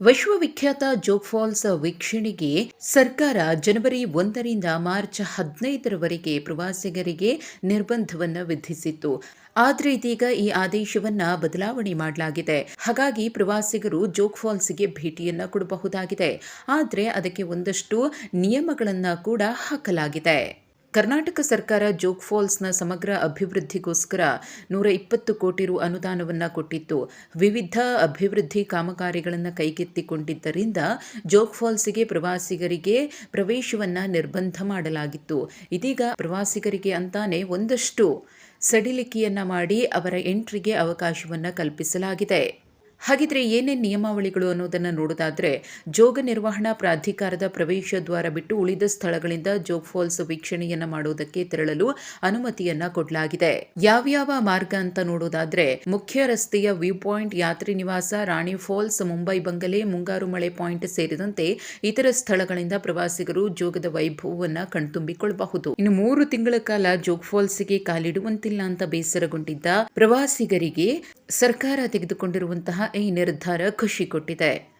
ವಿಶ್ವವಿಖ್ಯಾತ ಜೋಗ್ ಫಾಲ್ಸ್ ವೀಕ್ಷಣೆಗೆ ಸರ್ಕಾರ ಜನವರಿ ಒಂದರಿಂದ ಮಾರ್ಚ್ ಹದಿನೈದರವರೆಗೆ ಪ್ರವಾಸಿಗರಿಗೆ ನಿರ್ಬಂಧವನ್ನು ವಿಧಿಸಿತ್ತು. ಆದರೆ ಇದೀಗ ಈ ಆದೇಶವನ್ನ ಬದಲಾವಣೆ ಮಾಡಲಾಗಿದೆ. ಹಾಗಾಗಿ ಪ್ರವಾಸಿಗರು ಜೋಗ್ ಫಾಲ್ಸ್ಗೆ ಭೇಟಿಯನ್ನ ಕೊಡಬಹುದಾಗಿದೆ. ಆದರೆ ಅದಕ್ಕೆ ಒಂದಷ್ಟು ನಿಯಮಗಳನ್ನು ಕೂಡ ಹಾಕಲಾಗಿದೆ. ಕರ್ನಾಟಕ ಸರ್ಕಾರ ಜೋಗ್ ಫಾಲ್ಸ್ನ ಸಮಗ್ರ ಅಭಿವೃದ್ಧಿಗೋಸ್ಕರ ನೂರ ಇಪ್ಪತ್ತು ಕೋಟಿ ರು ಅನುದಾನವನ್ನು ಕೊಟ್ಟಿತ್ತು. ವಿವಿಧ ಅಭಿವೃದ್ಧಿ ಕಾಮಗಾರಿಗಳನ್ನು ಕೈಗೆತ್ತಿಕೊಂಡಿದ್ದರಿಂದ ಜೋಗ್ ಫಾಲ್ಸ್ಗೆ ಪ್ರವಾಸಿಗರಿಗೆ ಪ್ರವೇಶವನ್ನು ನಿರ್ಬಂಧ ಮಾಡಲಾಗಿತ್ತು. ಇದೀಗ ಪ್ರವಾಸಿಗರಿಗೆ ಅಂತಾನೆ ಒಂದಷ್ಟು ಸಡಿಲಿಕೆಯನ್ನು ಮಾಡಿ ಅವರ ಎಂಟ್ರಿಗೆ ಅವಕಾಶವನ್ನು ಕಲ್ಪಿಸಲಾಗಿದೆ. ಹಾಗಿದ್ರೆ ಏನೇನು ನಿಯಮಾವಳಿಗಳು ಅನ್ನೋದನ್ನು ನೋಡೋದಾದ್ರೆ, ಜೋಗ ನಿರ್ವಹಣಾ ಪ್ರಾಧಿಕಾರದ ಪ್ರವೇಶ ದ್ವಾರ ಬಿಟ್ಟು ಉಳಿದ ಸ್ಥಳಗಳಿಂದ ಜೋಗ್ ಫಾಲ್ಸ್ ವೀಕ್ಷಣೆಯನ್ನ ಮಾಡುವುದಕ್ಕೆ ತೆರಳಲು ಅನುಮತಿಯನ್ನ ಕೊಡಲಾಗಿದೆ. ಯಾವ್ಯಾವ ಮಾರ್ಗ ಅಂತ ನೋಡೋದಾದ್ರೆ, ಮುಖ್ಯ ರಸ್ತೆಯ ವ್ಯೂ ಪಾಯಿಂಟ್ ಯಾತ್ರಿ ನಿವಾಸ, ರಾಣಿ ಫಾಲ್ಸ್, ಮುಂಬೈ ಬಂಗಲೆ, ಮುಂಗಾರು ಮಳೆ ಪಾಯಿಂಟ್ ಸೇರಿದಂತೆ ಇತರ ಸ್ಥಳಗಳಿಂದ ಪ್ರವಾಸಿಗರು ಜೋಗದ ವೈಭವವನ್ನ ಕಣ್ತುಂಬಿಕೊಳ್ಳಬಹುದು ಇನ್ನು ಮೂರು ತಿಂಗಳ ಕಾಲ ಜೋಗ್ ಫಾಲ್ಸ್ಗೆ ಕಾಲಿಡುವಂತಿಲ್ಲ ಅಂತ ಬೇಸರಗೊಂಡಿದ್ದ ಪ್ರವಾಸಿಗರಿಗೆ ಸರ್ಕಾರ ತೆಗೆದುಕೊಂಡಿರುವಂತಹ ಈ ನಿರ್ಧಾರ ಖುಷಿ ಕೊಟ್ಟಿದೆ.